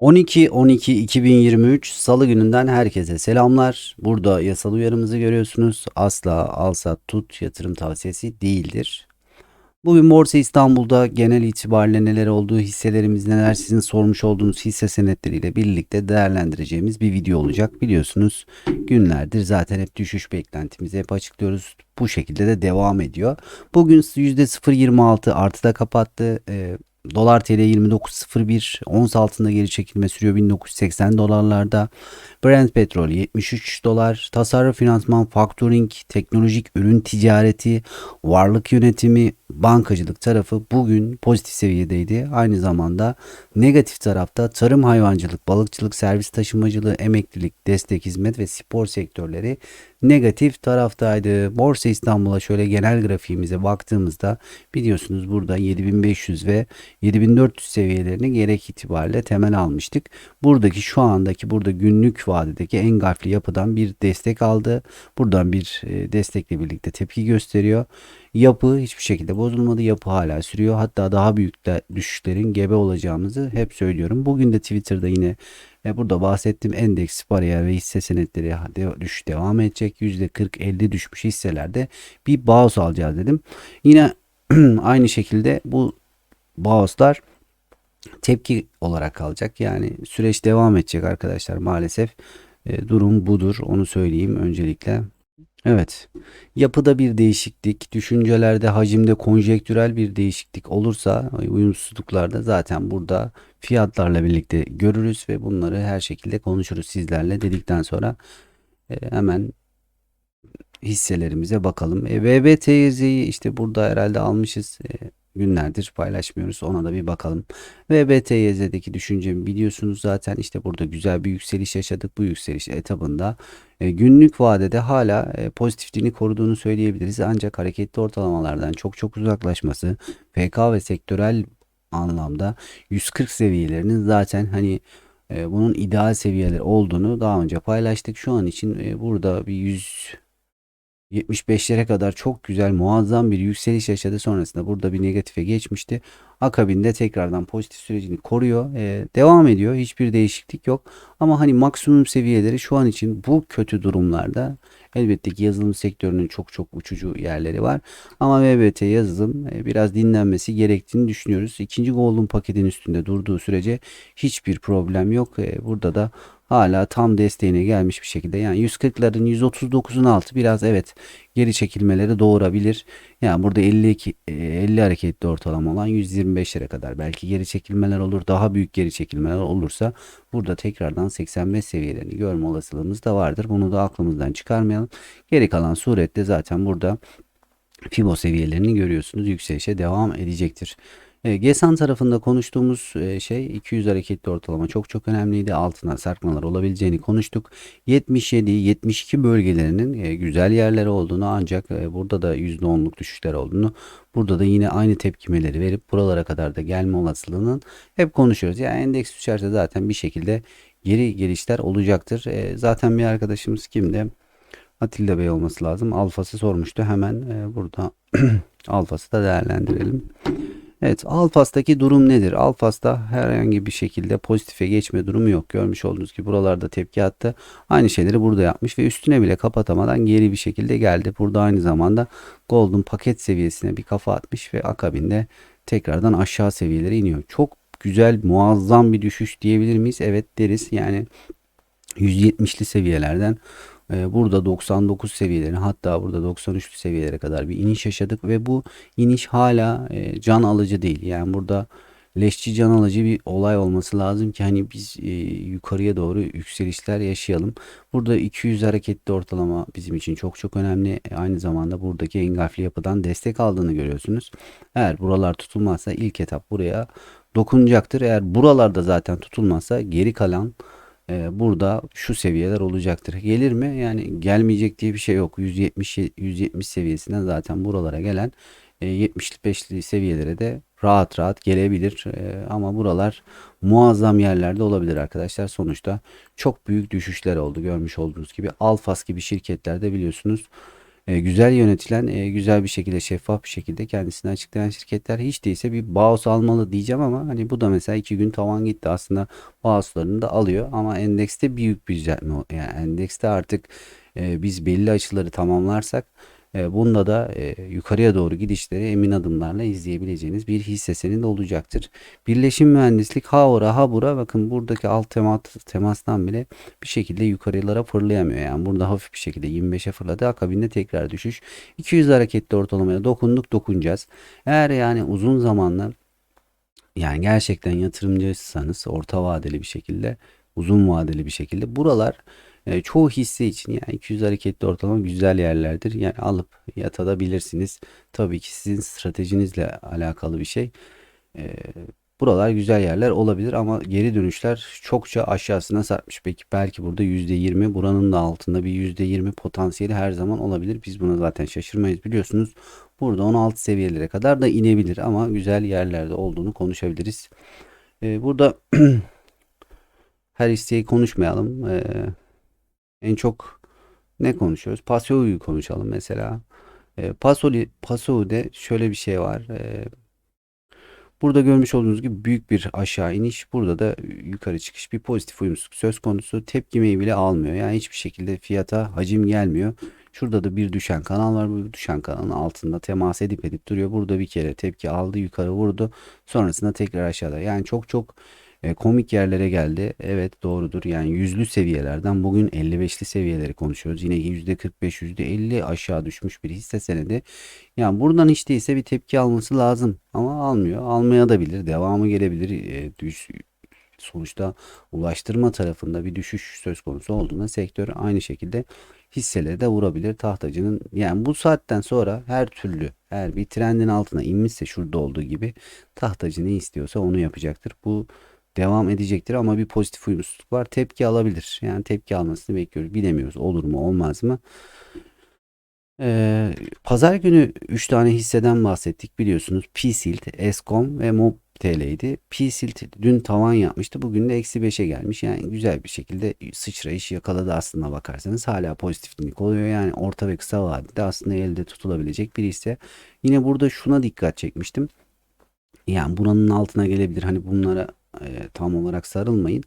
12-12-2023 Salı gününden herkese selamlar. Burada yasal uyarımızı görüyorsunuz. Asla al sat tut yatırım tavsiyesi değildir. Bugün Borsa İstanbul'da genel itibariyle neler olduğu, hisselerimiz neler, sizin sormuş olduğunuz hisse senetleriyle birlikte değerlendireceğimiz bir video olacak. Biliyorsunuz günlerdir zaten hep düşüş beklentimizi hep açıklıyoruz. Bu şekilde de devam ediyor. Bugün %0.26 artıda kapattı. Ee, Dolar TL 29.01 ons altında geri çekilme sürüyor 1980 dolarlarda. Brent petrol 73 dolar. Tasarruf finansman, factoring, teknolojik ürün ticareti, varlık yönetimi, bankacılık tarafı bugün pozitif seviyedeydi. Aynı zamanda negatif tarafta tarım hayvancılık, balıkçılık, servis taşımacılığı, emeklilik, destek hizmet ve spor sektörleri negatif taraftaydı. Borsa İstanbul'a şöyle genel grafiğimize baktığımızda biliyorsunuz burada 7500 ve 7400 seviyelerini gerek itibariyle temel almıştık. Buradaki şu andaki burada günlük vadedeki engafli yapıdan bir destek aldı. Buradan bir e, destekle birlikte tepki gösteriyor. Yapı hiçbir şekilde bozulmadı. Yapı hala sürüyor. Hatta daha büyük düşüşlerin gebe olacağımızı hep söylüyorum. Bugün de Twitter'da yine e, burada bahsettiğim endeks bariyer ve hisse senetleri düş devam edecek. %40-50 düşmüş hisselerde bir bounce alacağız dedim. Yine aynı şekilde bu bounce'lar tepki olarak kalacak. Yani süreç devam edecek arkadaşlar maalesef. E, durum budur. Onu söyleyeyim öncelikle. Evet. Yapıda bir değişiklik, düşüncelerde, hacimde konjektürel bir değişiklik olursa uyumsuzluklarda zaten burada fiyatlarla birlikte görürüz ve bunları her şekilde konuşuruz sizlerle dedikten sonra e, hemen hisselerimize bakalım. E, VBTZ'yi işte burada herhalde almışız. E, günlerdir paylaşmıyoruz. Ona da bir bakalım. Ve BTYZ'deki düşüncemi biliyorsunuz zaten işte burada güzel bir yükseliş yaşadık. Bu yükseliş etabında e, günlük vadede hala e, pozitifliğini koruduğunu söyleyebiliriz. Ancak hareketli ortalamalardan çok çok uzaklaşması PK ve sektörel anlamda 140 seviyelerinin zaten hani e, bunun ideal seviyeler olduğunu daha önce paylaştık. Şu an için burada bir 100 75'lere kadar çok güzel muazzam bir yükseliş yaşadı. Sonrasında burada bir negatife geçmişti. Akabinde tekrardan pozitif sürecini koruyor. Ee, devam ediyor. Hiçbir değişiklik yok. Ama hani maksimum seviyeleri şu an için bu kötü durumlarda elbette ki yazılım sektörünün çok çok uçucu yerleri var. Ama VBT yazılım e, biraz dinlenmesi gerektiğini düşünüyoruz. İkinci Golden paketin üstünde durduğu sürece hiçbir problem yok. Ee, burada da hala tam desteğine gelmiş bir şekilde. Yani 140'ların 139'un altı biraz evet geri çekilmeleri doğurabilir. Yani burada 52 50 e, hareketli ortalama olan 125'lere kadar belki geri çekilmeler olur. Daha büyük geri çekilmeler olursa burada tekrardan 85 seviyelerini görme olasılığımız da vardır. Bunu da aklımızdan çıkarmayalım. Geri kalan surette zaten burada Fibo seviyelerini görüyorsunuz. Yükselişe devam edecektir. E, GESAN tarafında konuştuğumuz e, şey 200 hareketli ortalama çok çok önemliydi. Altına sarkmalar olabileceğini konuştuk. 77-72 bölgelerinin e, güzel yerleri olduğunu ancak burada da %10'luk düşüşler olduğunu burada da yine aynı tepkimeleri verip buralara kadar da gelme olasılığının hep konuşuyoruz. Yani endeks düşerse zaten bir şekilde geri gelişler olacaktır. Zaten bir arkadaşımız kimdi? Atilla Bey olması lazım. Alfası sormuştu. Hemen burada alfası da değerlendirelim. Evet Alfas'taki durum nedir? Alfas'ta herhangi bir şekilde pozitife geçme durumu yok. Görmüş olduğunuz gibi buralarda tepki attı. Aynı şeyleri burada yapmış ve üstüne bile kapatamadan geri bir şekilde geldi. Burada aynı zamanda Golden paket seviyesine bir kafa atmış ve akabinde tekrardan aşağı seviyelere iniyor. Çok güzel muazzam bir düşüş diyebilir miyiz? Evet deriz. Yani 170'li seviyelerden burada 99 seviyeleri hatta burada 93 seviyelere kadar bir iniş yaşadık ve bu iniş hala e, can alıcı değil. Yani burada leşçi can alıcı bir olay olması lazım ki hani biz e, yukarıya doğru yükselişler yaşayalım. Burada 200 hareketli ortalama bizim için çok çok önemli. E, aynı zamanda buradaki engafli yapıdan destek aldığını görüyorsunuz. Eğer buralar tutulmazsa ilk etap buraya dokunacaktır. Eğer buralarda zaten tutulmazsa geri kalan e, burada şu seviyeler olacaktır. Gelir mi? Yani gelmeyecek diye bir şey yok. 170 170 seviyesinden zaten buralara gelen e, 75'li seviyelere de rahat rahat gelebilir. E, ama buralar muazzam yerlerde olabilir arkadaşlar. Sonuçta çok büyük düşüşler oldu. Görmüş olduğunuz gibi Alfas gibi şirketlerde biliyorsunuz e, güzel yönetilen, e, güzel bir şekilde, şeffaf bir şekilde kendisini açıklayan şirketler hiç değilse bir BAOS almalı diyeceğim ama hani bu da mesela iki gün tavan gitti. Aslında BAOS'larını da alıyor ama endekste büyük bir yani endekste artık e, biz belli açıları tamamlarsak bunda da e, yukarıya doğru gidişleri emin adımlarla izleyebileceğiniz bir hisse senedi olacaktır. Birleşim mühendislik ha ora ha bura bakın buradaki alt temas, temastan bile bir şekilde yukarılara fırlayamıyor. Yani burada hafif bir şekilde 25'e fırladı. Akabinde tekrar düşüş. 200 hareketli ortalamaya dokunduk dokunacağız. Eğer yani uzun zamanlı yani gerçekten yatırımcıysanız orta vadeli bir şekilde uzun vadeli bir şekilde buralar e, çoğu hisse için yani 200 hareketli ortalama güzel yerlerdir. Yani alıp yatabilirsiniz. Tabii ki sizin stratejinizle alakalı bir şey. E, buralar güzel yerler olabilir ama geri dönüşler çokça aşağısına sarkmış. Peki belki burada %20 buranın da altında bir %20 potansiyeli her zaman olabilir. Biz buna zaten şaşırmayız biliyorsunuz. Burada 16 seviyelere kadar da inebilir ama güzel yerlerde olduğunu konuşabiliriz. E, burada her isteği konuşmayalım. E, en çok ne konuşuyoruz? Paso'yu konuşalım mesela. E, Pasoli, Paso'da şöyle bir şey var. E, burada görmüş olduğunuz gibi büyük bir aşağı iniş. Burada da yukarı çıkış bir pozitif uyumsuzluk söz konusu. Tepkimeyi bile almıyor. Yani hiçbir şekilde fiyata hacim gelmiyor. Şurada da bir düşen kanal var. Bu düşen kanalın altında temas edip edip duruyor. Burada bir kere tepki aldı yukarı vurdu. Sonrasında tekrar aşağıda. Yani çok çok e, komik yerlere geldi. Evet doğrudur. Yani yüzlü seviyelerden bugün 55'li seviyeleri konuşuyoruz. Yine %45, %50 aşağı düşmüş bir hisse senedi. Yani buradan hiç değilse bir tepki alması lazım. Ama almıyor. Almaya da bilir. Devamı gelebilir. E, düş, sonuçta ulaştırma tarafında bir düşüş söz konusu olduğunda sektör aynı şekilde hisseleri de vurabilir tahtacının. Yani bu saatten sonra her türlü eğer bir trendin altına inmişse şurada olduğu gibi tahtacı ne istiyorsa onu yapacaktır. Bu devam edecektir ama bir pozitif uyumsuzluk var. Tepki alabilir. Yani tepki almasını bekliyoruz. Bilemiyoruz olur mu olmaz mı? Ee, pazar günü 3 tane hisseden bahsettik biliyorsunuz. P-Silt, Eskom ve Mob TL'ydi. P-Silt dün tavan yapmıştı. Bugün de eksi 5'e gelmiş. Yani güzel bir şekilde sıçrayış yakaladı aslında bakarsanız. Hala pozitiflik oluyor. Yani orta ve kısa vadede aslında elde tutulabilecek bir hisse. Yine burada şuna dikkat çekmiştim. Yani buranın altına gelebilir. Hani bunlara e, tam olarak sarılmayın.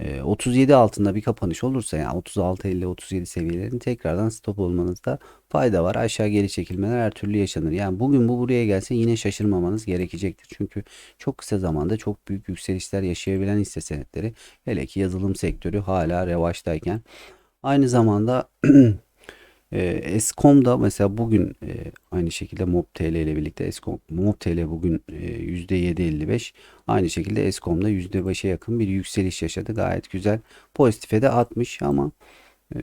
E, 37 altında bir kapanış olursa yani 36 50 37 seviyelerin tekrardan stop olmanızda fayda var. Aşağı geri çekilmeler her türlü yaşanır. Yani bugün bu buraya gelse yine şaşırmamanız gerekecektir. Çünkü çok kısa zamanda çok büyük yükselişler yaşayabilen hisse senetleri hele ki yazılım sektörü hala revaçtayken aynı zamanda E, Eskom'da mesela bugün e, aynı şekilde Mob TL ile birlikte Eskom Mob TL bugün e, %7.55 aynı şekilde Eskom'da %5'e yakın bir yükseliş yaşadı. Gayet güzel. Pozitife de atmış ama e,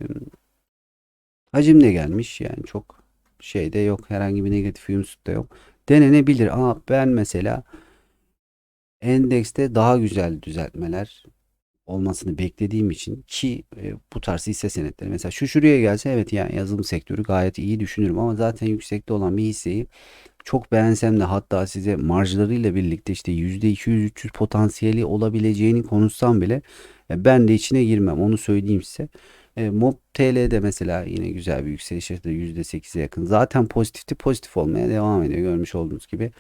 hacim de gelmiş. Yani çok şey de yok. Herhangi bir negatif uyumsuzluk da yok. Denenebilir ama ben mesela endekste daha güzel düzeltmeler olmasını beklediğim için ki e, bu tarz hisse senetleri mesela şu şuraya gelse evet yani yazılım sektörü gayet iyi düşünürüm ama zaten yüksekte olan bir hisseyi çok beğensem de hatta size marjlarıyla birlikte işte %200-300 potansiyeli olabileceğini konuşsam bile e, ben de içine girmem onu söyleyeyim size. E, Mob TL'de mesela yine güzel bir yükseliş yaşadı %8'e yakın. Zaten pozitifti pozitif olmaya devam ediyor görmüş olduğunuz gibi.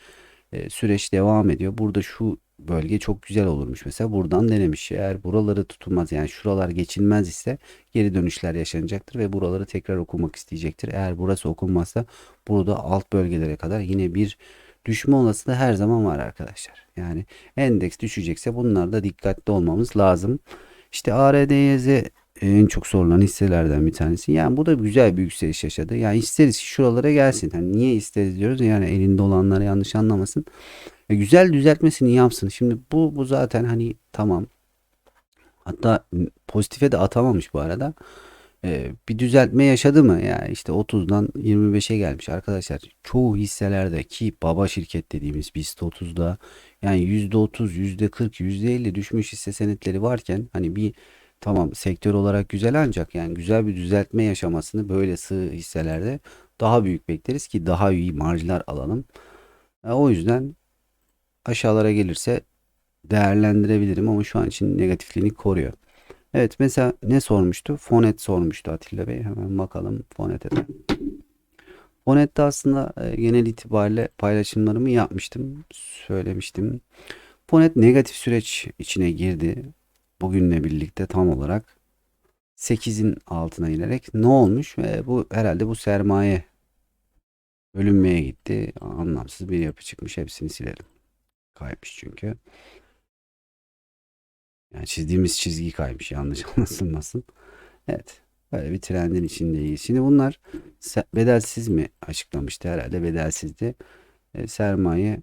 E, süreç devam ediyor. Burada şu bölge çok güzel olurmuş mesela. Buradan denemiş. Eğer buraları tutulmaz yani şuralar geçilmez ise geri dönüşler yaşanacaktır ve buraları tekrar okumak isteyecektir. Eğer burası okunmazsa burada alt bölgelere kadar yine bir düşme olasılığı her zaman var arkadaşlar. Yani endeks düşecekse bunlarda dikkatli olmamız lazım. İşte ARDYZ en çok sorulan hisselerden bir tanesi. Yani bu da güzel bir yükseliş yaşadı. Yani isteriz ki şuralara gelsin. Hani niye isteriz diyoruz? Yani elinde olanlar yanlış anlamasın. E, güzel düzeltmesini yapsın. Şimdi bu bu zaten hani tamam. Hatta pozitife de atamamış bu arada. E, bir düzeltme yaşadı mı? Yani işte 30'dan 25'e gelmiş arkadaşlar. Çoğu hisselerde ki baba şirket dediğimiz BIST 30'da yani %30, %40, %50 düşmüş hisse senetleri varken hani bir tamam sektör olarak güzel ancak yani güzel bir düzeltme yaşamasını böyle sığ hisselerde daha büyük bekleriz ki daha iyi marjlar alalım. E, o yüzden aşağılara gelirse değerlendirebilirim ama şu an için negatifliğini koruyor. Evet mesela ne sormuştu? Fonet sormuştu Atilla Bey. Hemen bakalım Fonet'e de. Fonet'te aslında e, genel itibariyle paylaşımlarımı yapmıştım. Söylemiştim. Fonet negatif süreç içine girdi. Bugünle birlikte tam olarak 8'in altına inerek ne olmuş? Ve bu herhalde bu sermaye bölünmeye gitti. Anlamsız bir yapı çıkmış. Hepsini silelim. Kaymış çünkü. Yani çizdiğimiz çizgi kaymış. Yanlış anlaşılmasın. Evet. Böyle bir trendin içindeyiz. Şimdi bunlar bedelsiz mi açıklamıştı? Herhalde bedelsizdi. E, sermaye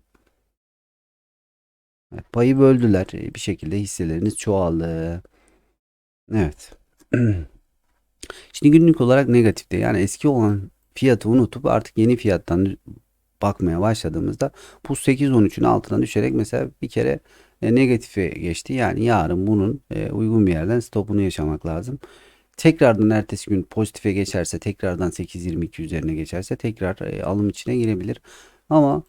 payı böldüler. E, bir şekilde hisseleriniz çoğaldı. Evet. Şimdi günlük olarak negatifte. Yani eski olan fiyatı unutup artık yeni fiyattan bakmaya başladığımızda bu 8-13'ün altına düşerek mesela bir kere e, negatife geçti. Yani yarın bunun e, uygun bir yerden stopunu yaşamak lazım. Tekrardan ertesi gün pozitife geçerse tekrardan 8.22 üzerine geçerse tekrar e, alım içine girebilir. Ama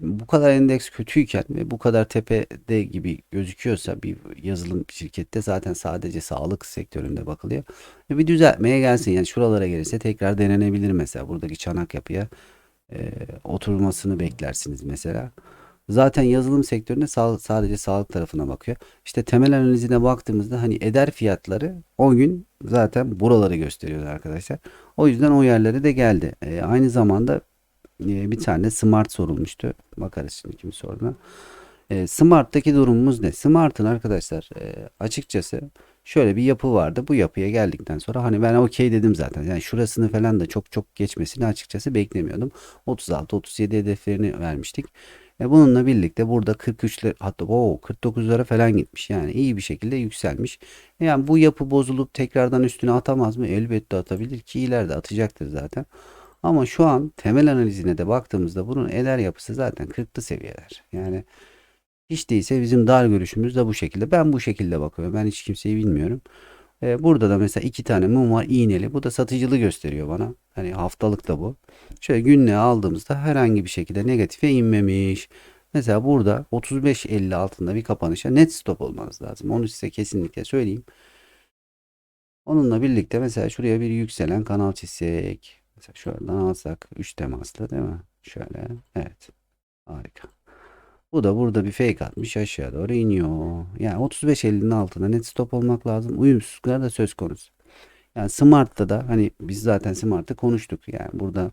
bu kadar endeks kötüyken ve bu kadar tepede gibi gözüküyorsa bir yazılım şirkette zaten sadece sağlık sektöründe bakılıyor. E, bir düzeltmeye gelsin yani şuralara gelirse tekrar denenebilir mesela buradaki çanak yapıya e, oturmasını beklersiniz mesela. Zaten yazılım sektöründe sağ- sadece sağlık tarafına bakıyor. İşte temel analizine baktığımızda hani eder fiyatları o gün zaten buraları gösteriyor arkadaşlar. O yüzden o yerlere de geldi. E, aynı zamanda e, bir tane Smart sorulmuştu. Bakarız şimdi kim sorduğuna. E, Smart'taki durumumuz ne? Smart'ın arkadaşlar e, açıkçası şöyle bir yapı vardı. Bu yapıya geldikten sonra hani ben okey dedim zaten. Yani şurasını falan da çok çok geçmesini açıkçası beklemiyordum. 36-37 hedeflerini vermiştik. Bununla birlikte burada 43'ler hatta o 49'lara falan gitmiş. Yani iyi bir şekilde yükselmiş. E Yani bu yapı bozulup tekrardan üstüne atamaz mı? Elbette atabilir ki ileride atacaktır zaten. Ama şu an temel analizine de baktığımızda bunun eder yapısı zaten 40'lı seviyeler. Yani hiç değilse bizim dar görüşümüz de bu şekilde. Ben bu şekilde bakıyorum. Ben hiç kimseyi bilmiyorum. E, burada da mesela iki tane mum var iğneli. Bu da satıcılı gösteriyor bana. Hani haftalık da bu. Şöyle günlüğe aldığımızda herhangi bir şekilde negatife inmemiş. Mesela burada 35.50 altında bir kapanışa net stop olmanız lazım. Onu size kesinlikle söyleyeyim. Onunla birlikte mesela şuraya bir yükselen kanal çizsek. Mesela şuradan alsak 3 temaslı değil mi? Şöyle. Evet. Harika. Bu da burada bir fake atmış aşağı doğru iniyor. Yani 35.50'nin altına net stop olmak lazım. Uyumsuzluklar da söz konusu. Yani Smart'ta da hani biz zaten Smart'ta konuştuk. Yani burada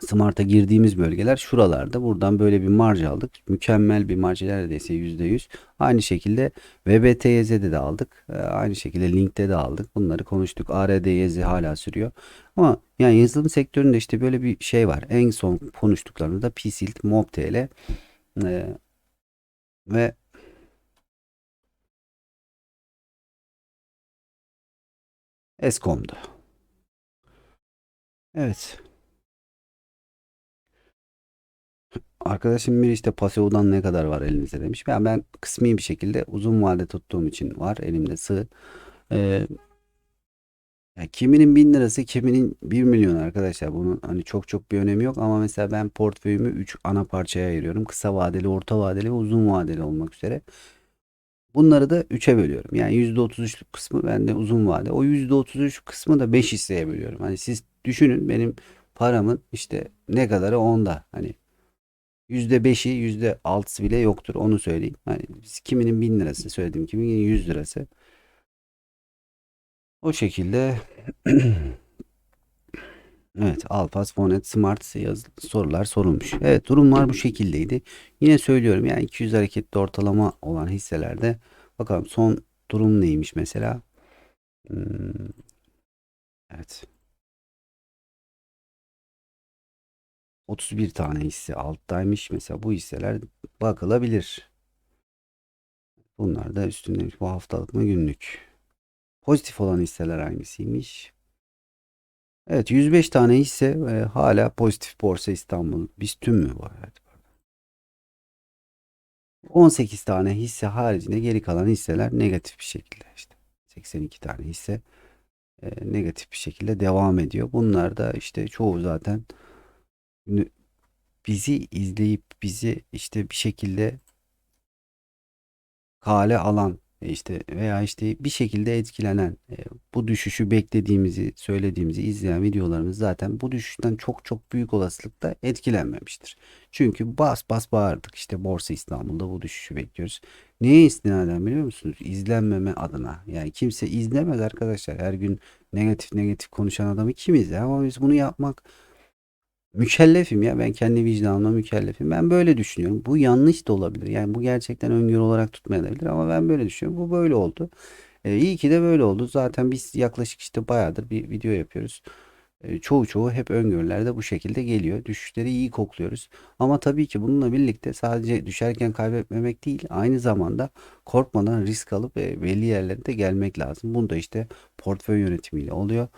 Smart'a girdiğimiz bölgeler şuralarda. Buradan böyle bir marj aldık. Mükemmel bir marj neredeyse %100. Aynı şekilde VBTYZ'de de aldık. Ee, Aynı şekilde Link'te de aldık. Bunları konuştuk. ARDYZ hala sürüyor. Ama yani yazılım sektöründe işte böyle bir şey var. En son konuştuklarımızda PSILT, MobTL ee, ve Eskom'du. Evet. Arkadaşım bir işte Paseo'dan ne kadar var elinizde demiş. Ben, ben kısmi bir şekilde uzun vade tuttuğum için var elimde sığ. Ee, ya kiminin 1000 lirası kiminin 1 milyon arkadaşlar. Bunun hani çok çok bir önemi yok ama mesela ben portföyümü 3 ana parçaya ayırıyorum. Kısa vadeli, orta vadeli ve uzun vadeli olmak üzere. Bunları da 3'e bölüyorum. Yani %33 kısmı bende uzun vade. O %33 kısmı da 5 hisseye bölüyorum. Hani siz düşünün benim paramın işte ne kadarı onda. Hani %5'i %6'sı bile yoktur onu söyleyeyim. Biz kiminin 1000 lirası söylediğim kiminin 100 lirası. O şekilde Evet, Alphas, Fonet, Smart yaz sorular sorulmuş. Evet, durumlar bu şekildeydi. Yine söylüyorum yani 200 hareketli ortalama olan hisselerde bakalım son durum neymiş mesela. Hmm, evet. 31 tane hisse alttaymış. Mesela bu hisseler bakılabilir. Bunlar da üstünde bu haftalık mı günlük. Pozitif olan hisseler hangisiymiş? Evet 105 tane hisse e, hala pozitif Borsa İstanbul. Biz tüm mü var? Evet, pardon. 18 tane hisse haricinde geri kalan hisseler negatif bir şekilde işte. 82 tane hisse e, negatif bir şekilde devam ediyor. Bunlar da işte çoğu zaten bizi izleyip bizi işte bir şekilde kale alan e, işte veya işte bir şekilde etkilenen e, bu düşüşü beklediğimizi söylediğimizi izleyen videolarımız zaten bu düşüşten çok çok büyük olasılıkla etkilenmemiştir. Çünkü bas bas bağırdık işte Borsa İstanbul'da bu düşüşü bekliyoruz. Neye istinaden biliyor musunuz? İzlenmeme adına. Yani kimse izlemez arkadaşlar. Her gün negatif negatif konuşan adamı kim izler? Ama biz bunu yapmak mükellefim ya. Ben kendi vicdanımla mükellefim. Ben böyle düşünüyorum. Bu yanlış da olabilir. Yani bu gerçekten öngörü olarak tutmayabilir ama ben böyle düşünüyorum. Bu böyle oldu. E, iyi ki de böyle oldu. Zaten biz yaklaşık işte bayağıdır bir video yapıyoruz. E, çoğu çoğu hep öngörülerde bu şekilde geliyor. Düşüşleri iyi kokluyoruz. Ama tabii ki bununla birlikte sadece düşerken kaybetmemek değil, aynı zamanda korkmadan risk alıp e, belli yerlere de gelmek lazım. Bunu da işte portföy yönetimiyle oluyor.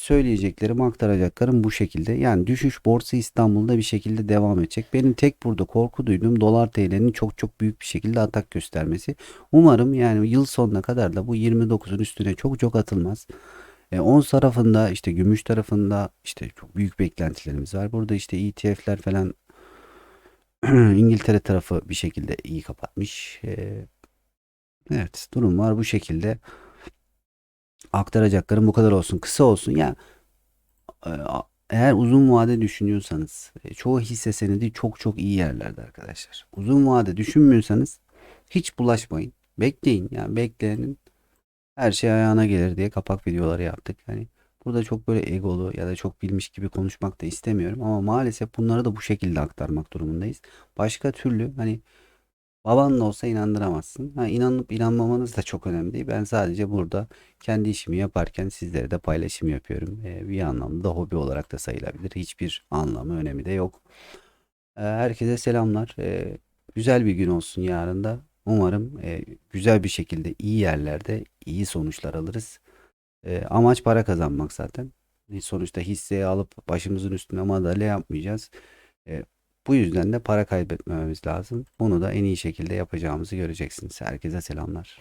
Söyleyeceklerim, aktaracaklarım bu şekilde. Yani düşüş Borsa İstanbul'da bir şekilde devam edecek. Benim tek burada korku duyduğum dolar TL'nin çok çok büyük bir şekilde atak göstermesi. Umarım yani yıl sonuna kadar da bu 29'un üstüne çok çok atılmaz. E, ons tarafında işte gümüş tarafında işte çok büyük beklentilerimiz var. Burada işte ETF'ler falan İngiltere tarafı bir şekilde iyi kapatmış. E, evet durum var bu şekilde. Aktaracaklarım bu kadar olsun. Kısa olsun. Ya e, a- eğer uzun vade düşünüyorsanız e, çoğu hisse senedi çok çok iyi yerlerde arkadaşlar. Uzun vade düşünmüyorsanız hiç bulaşmayın. Bekleyin. Yani bekleyenin her şey ayağına gelir diye kapak videoları yaptık. Hani burada çok böyle egolu ya da çok bilmiş gibi konuşmak da istemiyorum ama maalesef bunları da bu şekilde aktarmak durumundayız. Başka türlü hani baban da olsa inandıramazsın. Ha, inanıp inanmamanız da çok önemli değil. Ben sadece burada kendi işimi yaparken sizlere de paylaşım yapıyorum. Ee, bir anlamda da hobi olarak da sayılabilir. Hiçbir anlamı önemi de yok. Ee, herkese selamlar. Ee, güzel bir gün olsun yarın da. Umarım e, güzel bir şekilde iyi yerlerde iyi sonuçlar alırız. E, amaç para kazanmak zaten. E, Sonuçta hisseyi alıp başımızın üstüne madalya yapmayacağız. E, bu yüzden de para kaybetmememiz lazım. Bunu da en iyi şekilde yapacağımızı göreceksiniz. Herkese selamlar.